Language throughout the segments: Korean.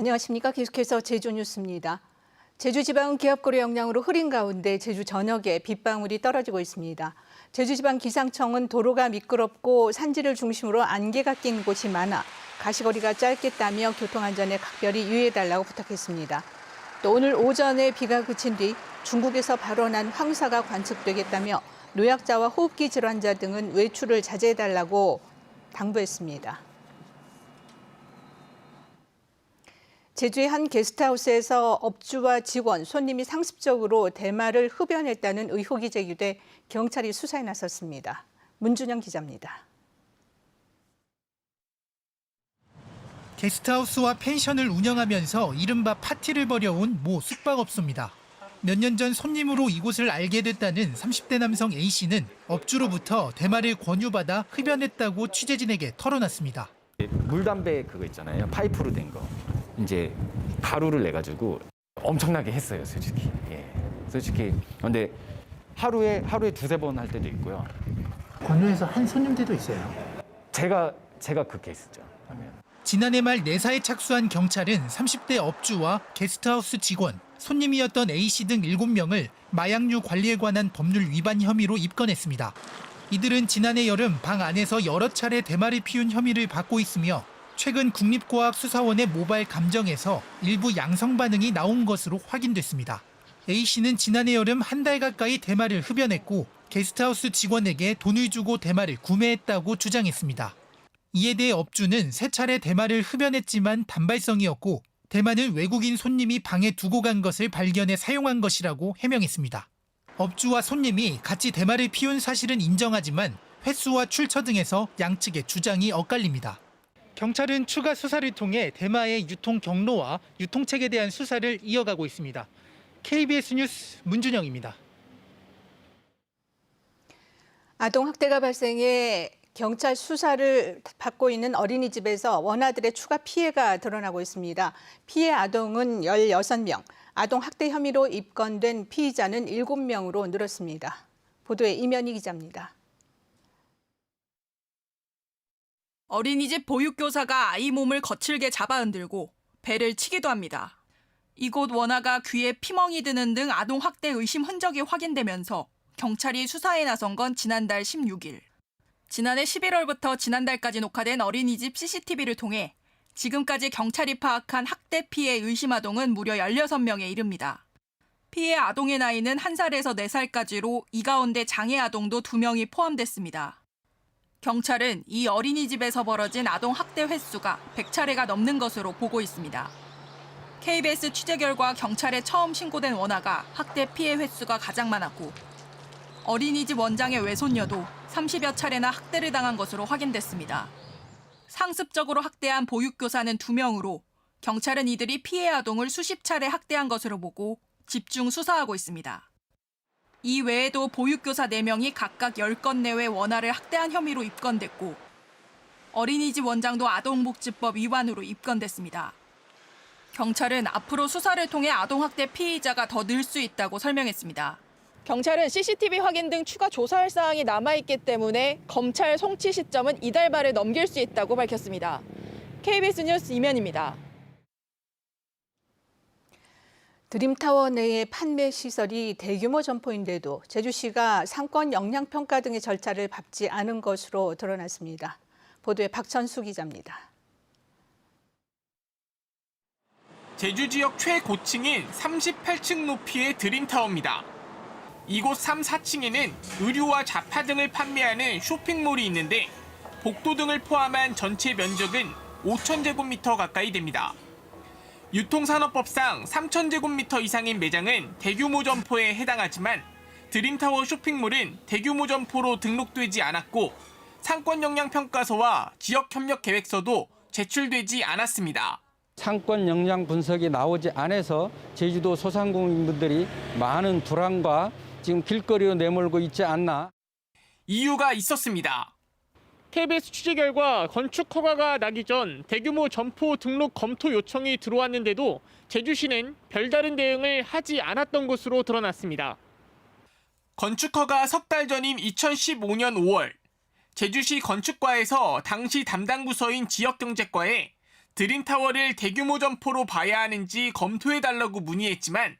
안녕하십니까. 계속해서 제주 뉴스입니다. 제주 지방은 기압고리 영향으로 흐린 가운데 제주 전역에 빗방울이 떨어지고 있습니다. 제주 지방 기상청은 도로가 미끄럽고 산지를 중심으로 안개가 낀 곳이 많아 가시거리가 짧겠다며 교통안전에 각별히 유의해달라고 부탁했습니다. 또 오늘 오전에 비가 그친 뒤 중국에서 발원한 황사가 관측되겠다며 노약자와 호흡기 질환자 등은 외출을 자제해달라고 당부했습니다. 제주의 한 게스트하우스에서 업주와 직원, 손님이 상습적으로 대마를 흡연했다는 의혹이 제기돼 경찰이 수사에 나섰습니다. 문준영 기자입니다. 게스트하우스와 펜션을 운영하면서 이른바 파티를 벌여온 모 숙박업소입니다. 몇 년 전 손님으로 이곳을 알게 됐다는 30대 남성 A씨는 업주로부터 대마를 권유받아 흡연했다고 취재진에게 털어놨습니다. 물 담배 그거 있잖아요. 파이프로 된 거. 이제 가루를 내 가지고 엄청나게 했어요, 솔직히. 예. 솔직히. 근데 하루에 하루에 두세 번 할 때도 있고요. 권유해서 한 손님들도 있어요. 제가 제가 그 케이스죠. 하면. 지난해 말 내사에 착수한 경찰은 30대 업주와 게스트하우스 직원, 손님이었던 A씨 등 7명을 마약류 관리에 관한 법률 위반 혐의로 입건했습니다. 이들은 지난해 여름 방 안에서 여러 차례 대마를 피운 혐의를 받고 있으며 최근 국립과학수사원의 모바일 감정에서 일부 양성 반응이 나온 것으로 확인됐습니다. A씨는 지난해 여름 한 달 가까이 대마를 흡연했고 게스트하우스 직원에게 돈을 주고 대마를 구매했다고 주장했습니다. 이에 대해 업주는 세 차례 대마를 흡연했지만 단발성이었고 대마는 외국인 손님이 방에 두고 간 것을 발견해 사용한 것이라고 해명했습니다. 업주와 손님이 같이 대마를 피운 사실은 인정하지만 횟수와 출처 등에서 양측의 주장이 엇갈립니다. 경찰은 추가 수사를 통해 대마의 유통 경로와 유통책에 대한 수사를 이어가고 있습니다. KBS 뉴스 문준영입니다. 아동 학대가 발생해 경찰 수사를 받고 있는 어린이집에서 원아들의 추가 피해가 드러나고 있습니다. 피해 아동은 16명, 아동 학대 혐의로 입건된 피의자는 7명으로 늘었습니다. 보도에 이면희 기자입니다. 어린이집 보육교사가 아이 몸을 거칠게 잡아 흔들고 배를 치기도 합니다. 이곳 원아가 귀에 피멍이 드는 등 아동 학대 의심 흔적이 확인되면서 경찰이 수사에 나선 건 지난달 16일. 지난해 11월부터 지난달까지 녹화된 어린이집 CCTV를 통해 지금까지 경찰이 파악한 학대 피해 의심 아동은 무려 16명에 이릅니다. 피해 아동의 나이는 1살에서 4살까지로 이 가운데 장애 아동도 2명이 포함됐습니다. 경찰은 이 어린이집에서 벌어진 아동 학대 횟수가 100차례가 넘는 것으로 보고 있습니다. KBS 취재 결과 경찰에 처음 신고된 원아가 학대 피해 횟수가 가장 많았고 어린이집 원장의 외손녀도 30여 차례나 학대를 당한 것으로 확인됐습니다. 상습적으로 학대한 보육교사는 2명으로 경찰은 이들이 피해 아동을 수십 차례 학대한 것으로 보고 집중 수사하고 있습니다. 이 외에도 보육교사 4명이 각각 10건 내외 원아를 학대한 혐의로 입건됐고 어린이집 원장도 아동복지법 위반으로 입건됐습니다. 경찰은 앞으로 수사를 통해 아동학대 피의자가 더 늘 수 있다고 설명했습니다. 경찰은 CCTV 확인 등 추가 조사할 사항이 남아있기 때문에 검찰 송치 시점은 이달 말을 넘길 수 있다고 밝혔습니다. KBS 뉴스 이면입니다. 드림타워 내의 판매 시설이 대규모 점포인데도 제주시가 상권 영향 평가 등의 절차를 밟지 않은 것으로 드러났습니다. 보도에 박천수 기자입니다. 제주 지역 최고층인 38층 높이의 드림타워입니다. 이곳 3, 4층에는 의류와 잡화 등을 판매하는 쇼핑몰이 있는데 복도 등을 포함한 전체 면적은 5,000제곱미터 가까이 됩니다. 유통산업법상 3,000제곱미터 이상인 매장은 대규모 점포에 해당하지만 드림타워 쇼핑몰은 대규모 점포로 등록되지 않았고 상권 영향 평가서와 지역 협력 계획서도 제출되지 않았습니다. 상권 영향 분석이 나오지 않아서 제주도 소상공인분들이 많은 불안과 지금 길거리로 내몰고 있지 않나. 이유가 있었습니다. KBS 취재 결과 건축 허가가 나기 전 대규모 점포 등록 검토 요청이 들어왔는데도 제주시는 별다른 대응을 하지 않았던 것으로 드러났습니다. 건축 허가 석 달 전인 2015년 5월 제주시 건축과에서 당시 담당 부서인 지역경제과에 드림타워를 대규모 점포로 봐야 하는지 검토해달라고 문의했지만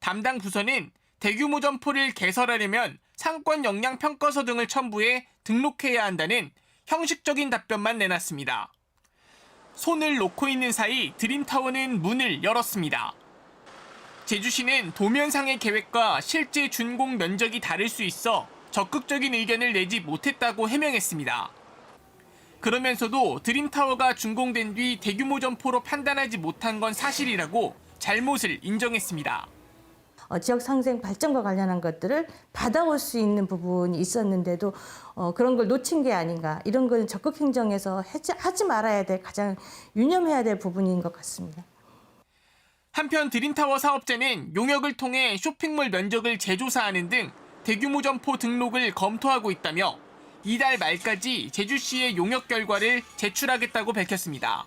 담당 부서는 대규모 점포를 개설하려면 상권 영향 평가서 등을 첨부해 등록해야 한다는 형식적인 답변만 내놨습니다. 손을 놓고 있는 사이 드림타워는 문을 열었습니다. 제주시는 도면상의 계획과 실제 준공 면적이 다를 수 있어 적극적인 의견을 내지 못했다고 해명했습니다. 그러면서도 드림타워가 준공된 뒤 대규모 점포로 판단하지 못한 건 사실이라고 잘못을 인정했습니다. 어, 지역 상생 발전과 관련한 것들을 받아올 수 있는 부분이 있었는데도 어, 그런 걸 놓친 게 아닌가 이런 걸 적극 행정에서 하지, 하지 말아야 될 가장 유념해야 될 부분인 것 같습니다. 한편 드림타워 사업자는 용역을 통해 쇼핑몰 면적을 재조사하는 등 대규모 점포 등록을 검토하고 있다며 이달 말까지 제주시의 용역 결과를 제출하겠다고 밝혔습니다.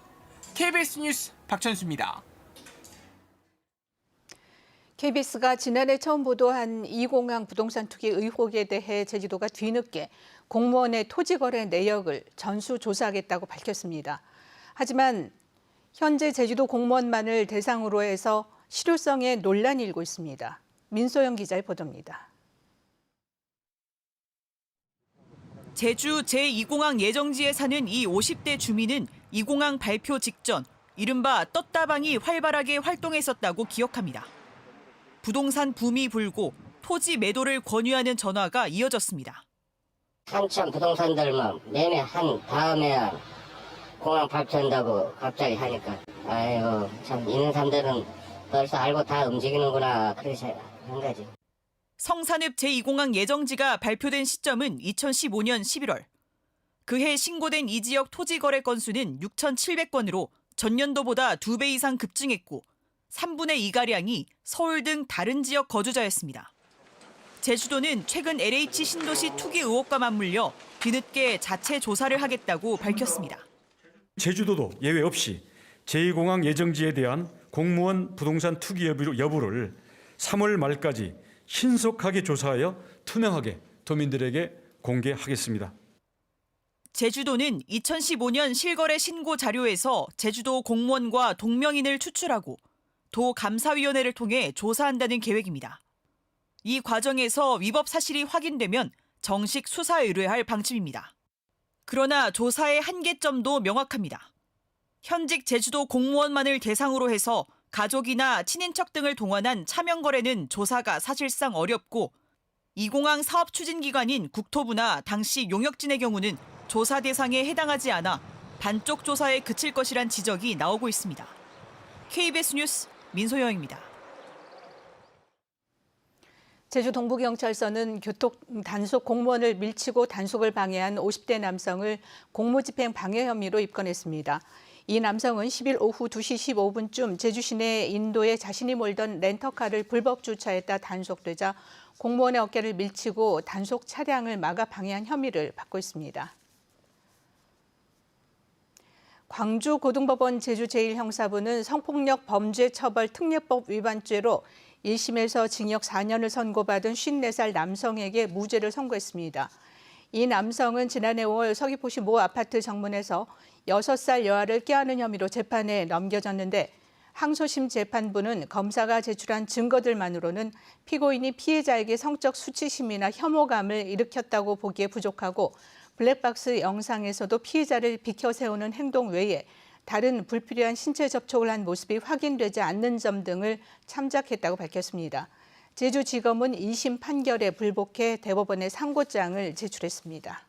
KBS 뉴스 박천수입니다. KBS가 지난해 처음 보도한 이공항 부동산 투기 의혹에 대해 제주도가 뒤늦게 공무원의 토지 거래 내역을 전수 조사하겠다고 밝혔습니다. 하지만 현재 제주도 공무원만을 대상으로 해서 실효성에 논란이 일고 있습니다. 민소영 기자의 보도입니다. 제주 제2공항 예정지에 사는 이 50대 주민은 이 공항 발표 직전 이른바 떴다방이 활발하게 활동했었다고 기억합니다. 부동산 붐이 불고 토지 매도를 권유하는 전화가 이어졌습니다. 한참 부동산들만 매매 한 다음에 공항 발표한다고 갑자기 하니까 아이고 참 있는 사람들은 벌써 알고 다 움직이는구나 그래서 한 거지. 성산읍 제2공항 예정지가 발표된 시점은 2015년 11월. 그해 신고된 이 지역 토지 거래 건수는 6,700건으로 전년도보다 2배 이상 급증했고 3분의 2가량이 서울 등 다른 지역 거주자였습니다. 제주도는 최근 LH 신도시 투기 의혹과 맞물려 뒤늦게 자체 조사를 하겠다고 밝혔습니다. 제주도도 예외 없이 제2공항 예정지에 대한 공무원 부동산 투기 여부- 여부를 3월 말까지 신속하게 조사하여 투명하게 도민들에게 공개하겠습니다. 제주도는 2015년 실거래 신고 자료에서 제주도 공무원과 동명인을 추출하고 도 감사위원회를 통해 조사한다는 계획입니다. 이 과정에서 위법 사실이 확인되면 정식 수사 의뢰할 방침입니다. 그러나 조사의 한계점도 명확합니다. 현직 제주도 공무원만을 대상으로 해서 가족이나 친인척 등을 동원한 차명 거래는 조사가 사실상 어렵고 이공항 사업 추진 기관인 국토부나 당시 용역진의 경우는 조사 대상에 해당하지 않아 반쪽 조사에 그칠 것이란 지적이 나오고 있습니다. KBS 뉴스 민소영입니다. 제주 동부경찰서는 교통 단속 공무원을 밀치고 단속을 방해한 50대 남성을 공무집행 방해 혐의로 입건했습니다. 이 남성은 10일 오후 2시 15분쯤 제주 시내 인도에 자신이 몰던 렌터카를 불법 주차했다 단속되자 공무원의 어깨를 밀치고 단속 차량을 막아 방해한 혐의를 받고 있습니다. 광주고등법원 제주제일형사부는 성폭력 범죄 처벌 특례법 위반죄로 1심에서 징역 4년을 선고받은 54살 남성에게 무죄를 선고했습니다. 이 남성은 지난해 5월 서귀포시 모 아파트 정문에서 6살 여아를 껴안은 혐의로 재판에 넘겨졌는데 항소심 재판부는 검사가 제출한 증거들만으로는 피고인이 피해자에게 성적 수치심이나 혐오감을 일으켰다고 보기에 부족하고 블랙박스 영상에서도 피해자를 비켜 세우는 행동 외에 다른 불필요한 신체 접촉을 한 모습이 확인되지 않는 점 등을 참작했다고 밝혔습니다. 제주지검은 2심 판결에 불복해 대법원에 상고장을 제출했습니다.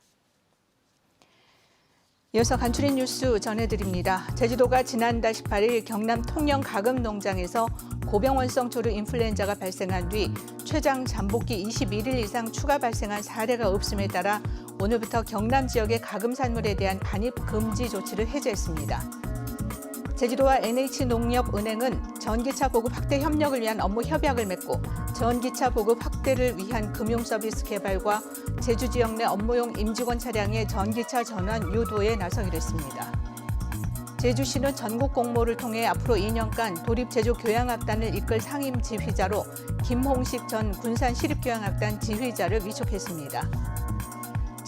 이어서 간추린 뉴스 전해드립니다. 제주도가 지난달 18일 경남 통영 가금 농장에서 고병원성 조류 인플루엔자가 발생한 뒤 췌장 잠복기 21일 이상 추가 발생한 사례가 없음에 따라 오늘부터 경남 지역의 가금 산물에 대한 반입 금지 조치를 해제했습니다. 제주도와 NH농협은행은 전기차 보급 확대 협력을 위한 업무 협약을 맺고 전기차 보급 확대를 위한 금융 서비스 개발과 제주 지역 내 업무용 임직원 차량의 전기차 전환 유도에 나서기로 했습니다. 제주시는 전국 공모를 통해 앞으로 2년간 도립 제주 교향악단을 이끌 상임 지휘자로 김홍식 전 군산 시립교향악단 지휘자를 위촉했습니다.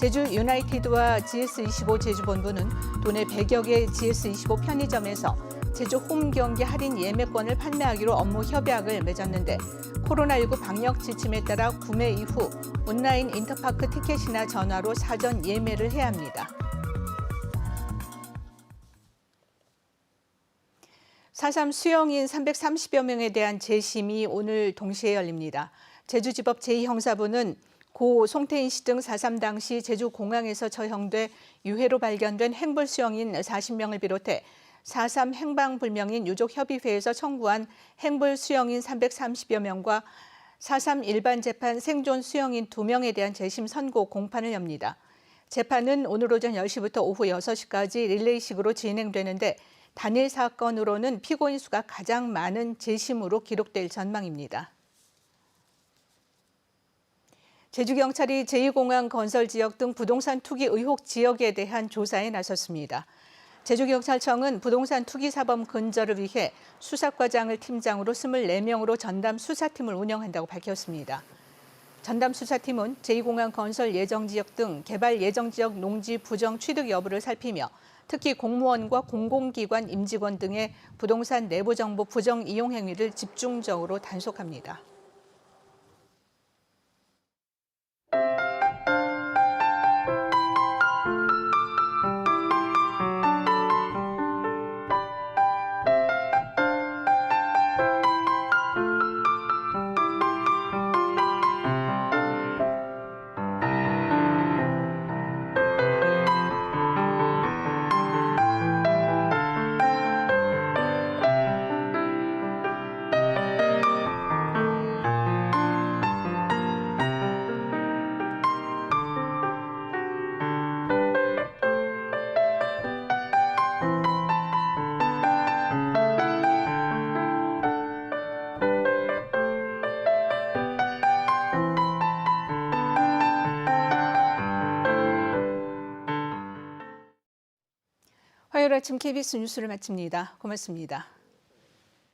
제주 유나이티드와 GS25 제주본부는 도내 100여 개 GS25 편의점에서 제주 홈 경기 할인 예매권을 판매하기로 업무 협약을 맺었는데 코로나19 방역 지침에 따라 구매 이후 온라인 인터파크 티켓이나 전화로 사전 예매를 해야 합니다. 4.3 수용인 330여 명에 대한 재심이 오늘 동시에 열립니다. 제주지법 제2형사부는 고 송태인 씨 등 4.3 당시 제주 공항에서 처형돼 유해로 발견된 행불 수용인 40명을 비롯해 4.3 행방불명인 유족협의회에서 청구한 행불 수용인 330여 명과 4.3 일반 재판 생존 수용인 2명에 대한 재심 선고 공판을 엽니다. 재판은 오늘 오전 10시부터 오후 6시까지 릴레이식으로 진행되는데 단일 사건으로는 피고인 수가 가장 많은 재심으로 기록될 전망입니다. 제주경찰이 제2공항 건설 지역 등 부동산 투기 의혹 지역에 대한 조사에 나섰습니다. 제주경찰청은 부동산 투기 사범 근절을 위해 수사과장을 팀장으로 24명으로 전담 수사팀을 운영한다고 밝혔습니다. 전담 수사팀은 제2공항 건설 예정 지역 등 개발 예정 지역 농지 부정 취득 여부를 살피며 특히 공무원과 공공기관 임직원 등의 부동산 내부 정보 부정 이용 행위를 집중적으로 단속합니다. 아침 KBS 뉴스를 마칩니다. 고맙습니다.